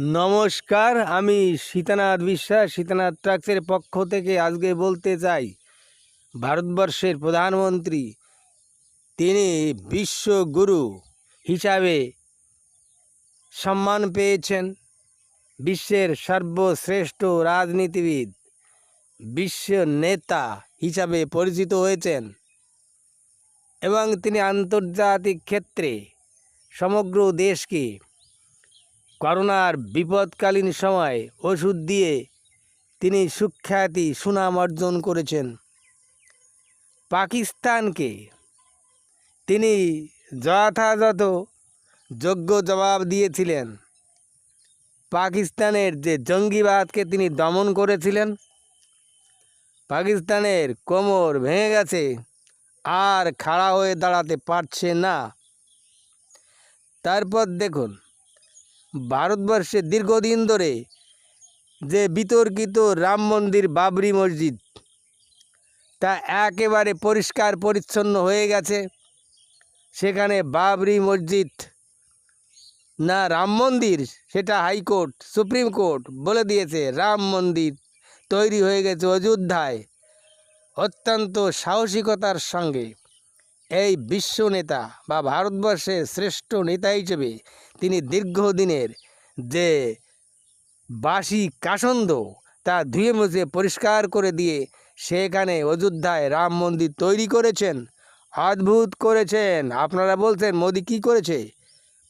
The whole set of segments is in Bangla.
নমস্কার, আমি সীতানাথ বিশ্বাস, সীতানাথ ট্রাক্সের পক্ষ থেকে আজকে বলতে চাই, ভারতবর্ষের প্রধানমন্ত্রী, তিনি বিশ্বগুরু হিসাবে সম্মান পেয়েছেন, বিশ্বের সর্বশ্রেষ্ঠ রাজনীতিবিদ, বিশ্ব নেতা হিসাবে পরিচিত হয়েছেন এবং তিনি আন্তর্জাতিক ক্ষেত্রে সমগ্র দেশকে করোনার বিপদকালীন সময় ওষুধ দিয়ে তিনি সুখ্যাতি, সুনাম অর্জন করেছেন। পাকিস্তানকে তিনি যথাযথ যোগ্য জবাব দিয়েছিলেন। পাকিস্তানের যে জঙ্গিবাদকে তিনি দমন করেছিলেন, পাকিস্তানের কোমর ভেঙে গেছে, আর খাড়া হয়ে দাঁড়াতে পারছে না। তারপর দেখুন ভারতবর্ষে দীর্ঘদিন ধরে যে বিতর্কিত রাম মন্দির, বাবরি মসজিদ, তা একেবারে পরিষ্কার পরিচ্ছন্ন হয়ে গেছে। সেখানে বাবরি মসজিদ না রাম মন্দির, সেটা হাইকোর্ট, সুপ্রিম কোর্ট বলে দিয়েছে। রাম মন্দির তৈরি হয়ে গেছে অযোধ্যায় অত্যন্ত সাহসিকতার সঙ্গে। এই বিশ্ব নেতা বা ভারতবর্ষের শ্রেষ্ঠ নেতা হিসেবে তিনি দীর্ঘদিনের যে বাসি কাসন্দ তা ধুয়ে মুছে পরিষ্কার করে দিয়ে সেখানে অযোধ্যায় রাম মন্দির তৈরি করেছেন, অদ্ভুত করেছেন। আপনারা বলছেন, মোদি কি করেছে?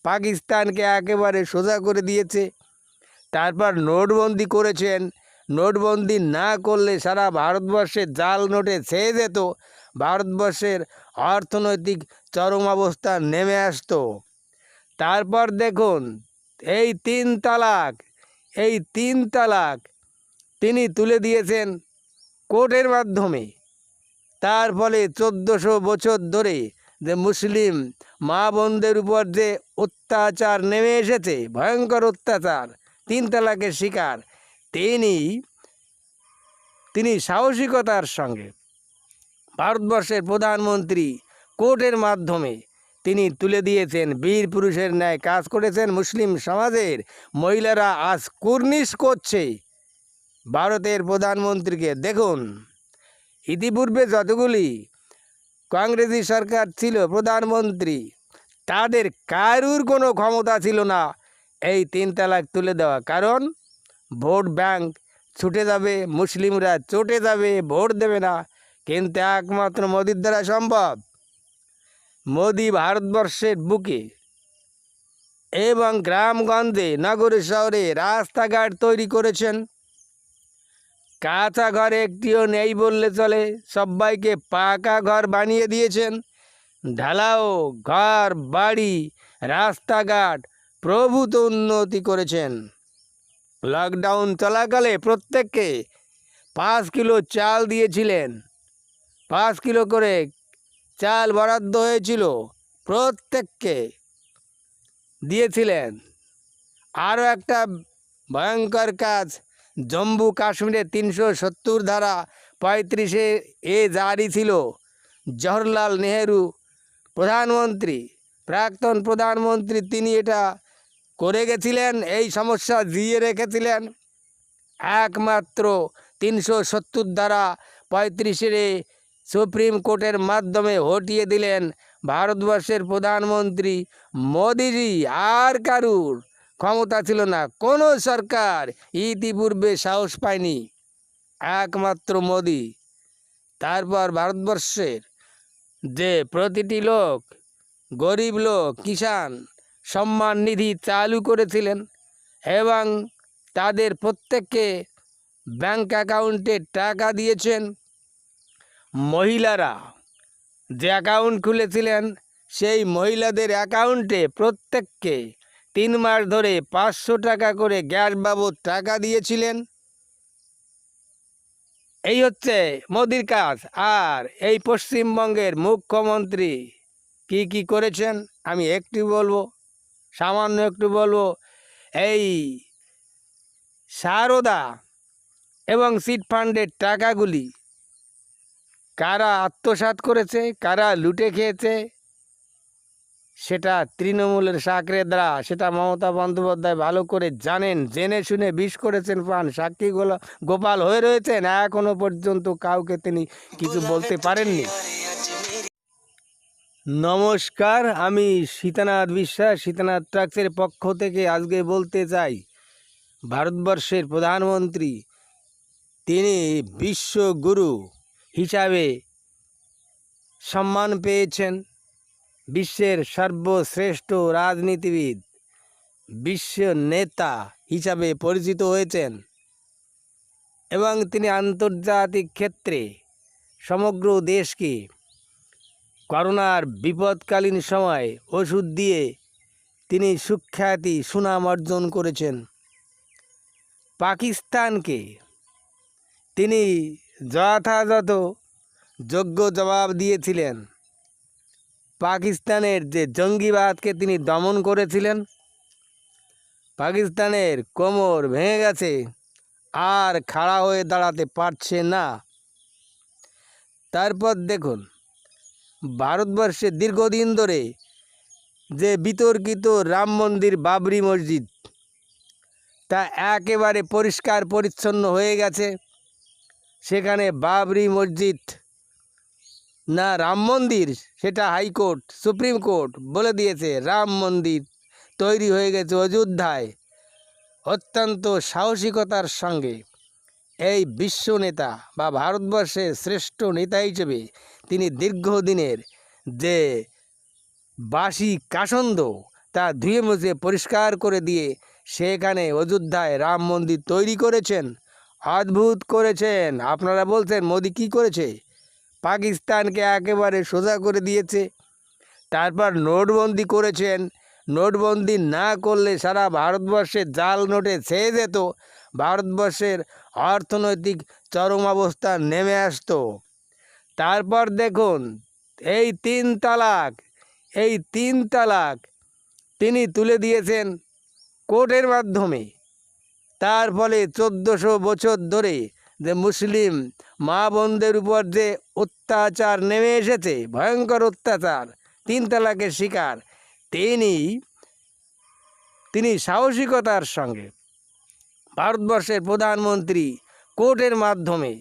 পাকিস্তানকে একেবারে সোজা করে দিয়েছে। তারপর নোটবন্দি করেছেন। নোটবন্দি না করলে সারা ভারতবর্ষের জাল নোটে ছেয়ে যেত। ভারতবর্ষের অর্থনৈতিক চরম অবস্থা নেমে আসতো। তারপর দেখুন, এই তিন তালাক, এই তিন তালাক তিনি তুলে দিয়েছেন কোর্টের মাধ্যমে। তার ফলে চোদ্দোশো বছর ধরে যে মুসলিম মা বোনদের উপর যে অত্যাচার নেমে এসেছে, ভয়ঙ্কর অত্যাচার, তিন তালাকের শিকার, তিনি তিনি সাহসিকতার সঙ্গে ভারতবর্ষের প্রধানমন্ত্রী কোর্টের মাধ্যমে তিনি তুলে দিয়েছেন, বীর পুরুষের ন্যায় কাজ করেছেন মুসলিম সমাজের মহিলারা আজ কুর্নিশ করছে। ভারতের প্রধানমন্ত্রীকে দেখুন, ইতিপূর্বে যতগুলি কংগ্রেসি সরকার ছিল প্রধানমন্ত্রী, তাদের কারুর কোনো ক্ষমতা ছিল না। এই তিন তালাক তুলে দেওয়া কারণ, ভোট ব্যাংক ছুটে যাবে, মুসলিমরা চটে যাবে, ভোট দেবে না। কিন্তু একমাত্র মোদির দ্বারা সম্ভব। মোদি ভারতবর্ষের বুকে এবং গ্রামগঞ্জে, নগরে শহরে রাস্তাঘাট তৈরি করেছেন। কাঁচা ঘর একটিও নেই বললে চলে। সবাইকে পাকা ঘর বানিয়ে দিয়েছেন। ঢালাও ঘর, বাড়ি, রাস্তাঘাট প্রভূত উন্নতি করেছেন। লকডাউন চলাকালে প্রত্যেককে পাঁচ কিলো চাল দিয়েছিলেন। পাঁচ কিলো করে চাল বরাদ্দ হয়েছিল প্রত্যেককে দিয়েছিলেন। আরও একটা ভয়ঙ্কর কাজ, জম্মু কাশ্মীরে তিনশো সত্তর ধারা পঁয়ত্রিশে এ জারি ছিল। জওহরলাল নেহেরু, প্রধানমন্ত্রী, প্রাক্তন প্রধানমন্ত্রী, তিনি এটা করে গেছিলেন, এই সমস্যা জিয়ে রেখেছিলেন। একমাত্র তিনশো সত্তর ধারা পঁয়ত্রিশের সুপ্রিম কোর্টের মাধ্যমে হটিয়ে দিলেন ভারতবর্ষের প্রধানমন্ত্রী মোদিজি। আর কারুর? ক্ষমতা ছিল না, কোনো সরকার ইতিপূর্বে সাহস পায়নি। একমাত্র মোদি। তারপর ভারতবর্ষের যে প্রতিটি লোক, গরিব লোক, কিষাণ সম্মান নিধি চালু করেছিলেন এবং তাদের প্রত্যেককে ব্যাংক অ্যাকাউন্টে টাকা দিয়েছেন। মহিলারা যে অ্যাকাউন্ট খুলেছিলেন, সেই মহিলাদের অ্যাকাউন্টে প্রত্যেককে তিন মাস ধরে পাঁচশো টাকা করে গ্যাস বাবদ টাকা দিয়েছিলেন। এই হচ্ছে মোদির কাজ। আর এই পশ্চিমবঙ্গের মুখ্যমন্ত্রী কি কি করেছেন, আমি একটু বলব, সামান্য একটু বলব। এই সারদা এবং সিট ফান্ডের টাকাগুলি কারা আত্মসাৎ করেছে, কারা লুটে খেয়েছে, সেটা তৃণমূলের সাকরেদরা সেটা মমতা বন্দ্যোপাধ্যায় ভালো করে জানেন, জেনে শুনে বিষ করেছেন পান সাক্ষীগুলো গোপাল হয়ে রয়েছেন, এখনও পর্যন্ত কাউকে তিনি কিছু বলতে পারেননি। নমস্কার, আমি সীতানাথ বিশ্বাস, সীতানাথ ট্রাক্সের পক্ষ থেকে আজকে বলতে চাই, ভারতবর্ষের প্রধানমন্ত্রী, তিনি বিশ্বগুরু। হিসাবে সম্মান পেয়েছেন বিশ্বের সর্বশ্রেষ্ঠ রাজনীতিবিদ, বিশ্ব নেতা হিসাবে পরিচিত হয়েছেন এবং তিনি আন্তর্জাতিক ক্ষেত্রে সমগ্র দেশকে করোনার বিপদকালীন সময় ওষুধ দিয়ে তিনি সুখ্যাতি, সুনাম অর্জন করেছেন। পাকিস্তানকে তিনি যথাযথ যোগ্য জবাব দিয়েছিলেন। পাকিস্তানের যে জঙ্গিবাদকে তিনি দমন করেছিলেন, পাকিস্তানের কোমর ভেঙে গেছে, আর খাড়া হয়ে দাঁড়াতে পারছে না। তারপর দেখুন, ভারতবর্ষে দীর্ঘদিন ধরে যে বিতর্কিত রাম মন্দির, বাবরি মসজিদ, তা একেবারে পরিষ্কার পরিচ্ছন্ন হয়ে গেছে। সেখানে বাবরি মসজিদ না রাম মন্দির, সেটা হাইকোর্ট, সুপ্রিম কোর্ট বলে দিয়েছে। রাম মন্দির তৈরি হয়ে গেছে অযোধ্যায় অত্যন্ত সাহসিকতার সঙ্গে। এই বিশ্ব নেতা বা ভারতবর্ষের শ্রেষ্ঠ নেতা হিসেবে তিনি দীর্ঘদিনের যে বাসি কাসন্দ তা ধুয়ে মুছে পরিষ্কার করে দিয়ে সেখানে অযোধ্যায় রাম মন্দির তৈরি করেছেন। অদ্ভুত করেছেন। আপনারা বলছেন, মোদি কি করেছে? পাকিস্তানকে একেবারে সোজা করে দিয়েছে। তারপর নোটবন্দি করেছেন। নোটবন্দি না করলে সারা ভারতবর্ষের জাল নোটে ছেয়ে যেত। ভারতবর্ষের অর্থনৈতিক চরম অবস্থা নেমে আসতো। তারপর দেখুন, এই তিন তালাক, এই তিন তালাক তিনি তুলে দিয়েছেন কোর্টের মাধ্যমে। তার ফলে চোদ্দোশো বছর ধরে যে মুসলিম মা বোনদের উপর যে অত্যাচার নেমে এসেছে, ভয়ঙ্কর অত্যাচার, তিন তালাকের শিকার, তিনি তিনি সাহসিকতার সঙ্গে ভারতবর্ষের প্রধানমন্ত্রী কোর্টের মাধ্যমে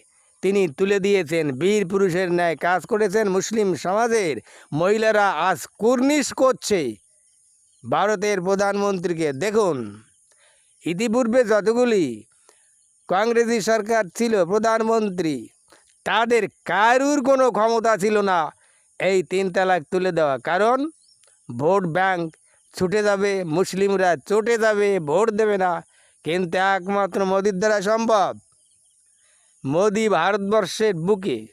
তিনি তুলে দিয়েছেন, বীর পুরুষের ন্যায় কাজ করেছেন, মুসলিম সমাজের মহিলারা আজ কুর্নিশ করছে। ভারতের প্রধানমন্ত্রীকে দেখুন। ইতিপূর্বে যতগুলি কংগ্রেসি সরকার ছিল, প্রধানমন্ত্রী, তাদের কারুর কোনো ক্ষমতা ছিল না এই তিন তালাক তুলে দেওয়া। কারণ ভোট ব্যাংক ছুটে যাবে, মুসলিমরা চটে যাবে, ভোট দেবে না। কিন্তু একমাত্র মোদির দ্বারা সম্ভব। মোদি ভারতবর্ষের বুকে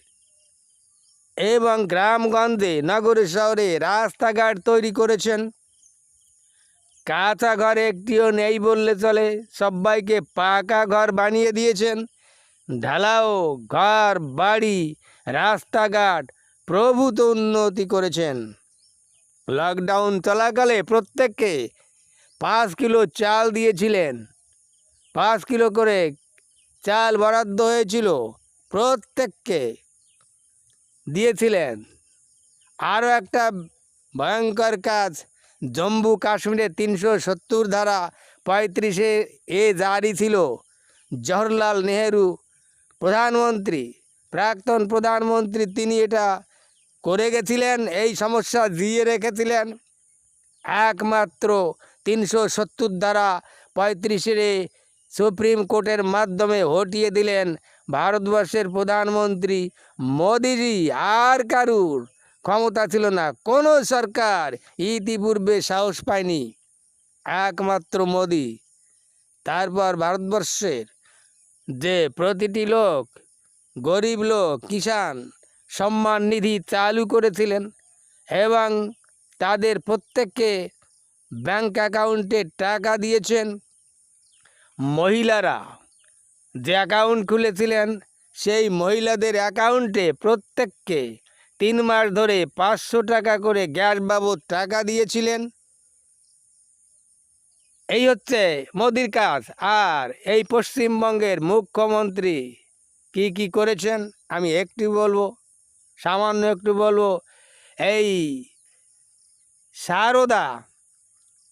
এবং গ্রামগঞ্জে, নগর শহরে রাস্তাঘাট তৈরি করেছেন। কাঁচা ঘর একটিও নেই বললে চলে। সবাইকে পাকা ঘর বানিয়ে দিয়েছেন। ঢালাও, ঘর, বাড়ি, রাস্তাঘাট প্রভূত উন্নতি করেছেন। লকডাউন চলাকালে প্রত্যেককে পাঁচ কিলো চাল দিয়েছিলেন। পাঁচ কিলো করে চাল বরাদ্দ হয়েছিল প্রত্যেককে দিয়েছিলেন। আরও একটা ভয়ঙ্কর কাজ জম্মু কাশ্মীরে তিনশো সত্তর ধারা পঁয়ত্রিশে এ জারি ছিল। জওহরলাল নেহেরু প্রধানমন্ত্রী, প্রাক্তন প্রধানমন্ত্রী তিনি এটা করে গেছিলেন, এই সমস্যা জিয়ে রেখেছিলেন। একমাত্র তিনশো সত্তর দ্বারা পঁয়ত্রিশের সুপ্রিম কোর্টের মাধ্যমে হটিয়ে দিলেন ভারতবর্ষের প্রধানমন্ত্রী মোদিজি। আর কারুর? ক্ষমতা ছিল না। কোনো সরকার ইতিপূর্বে সাহস পায়নি। একমাত্র মোদি। তারপর ভারতবর্ষের যে প্রতিটি লোক, গরিব লোক, কিষাণ সম্মান নিধি চালু করেছিলেন এবং তাদের প্রত্যেককে ব্যাংক অ্যাকাউন্টে টাকা দিয়েছেন। মহিলারা যে অ্যাকাউন্ট খুলেছিলেন, সেই মহিলাদের অ্যাকাউন্টে প্রত্যেককে তিন মাস ধরে পাঁচশো টাকা করে গ্যাস বাবদ টাকা দিয়েছিলেন। এই হচ্ছে মোদির কাজ। আর এই পশ্চিমবঙ্গের মুখ্যমন্ত্রী কি কি করেছেন, আমি একটু বলব, সামান্য একটু বলব। এই সারদা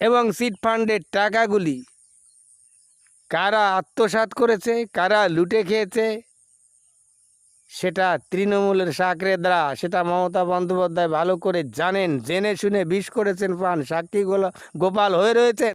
এবং সিট ফান্ডের টাকাগুলি কারা আত্মসাৎ করেছে, কারা লুটে খেয়েছে সেটা তৃণমূলের সাকরেদরা, সেটা মমতা বন্দ্যোপাধ্যায় ভালো করে জানেন, জেনে শুনে বিষ করেছেন পান সাক্ষীগুলো গোপাল হয়ে রয়েছে।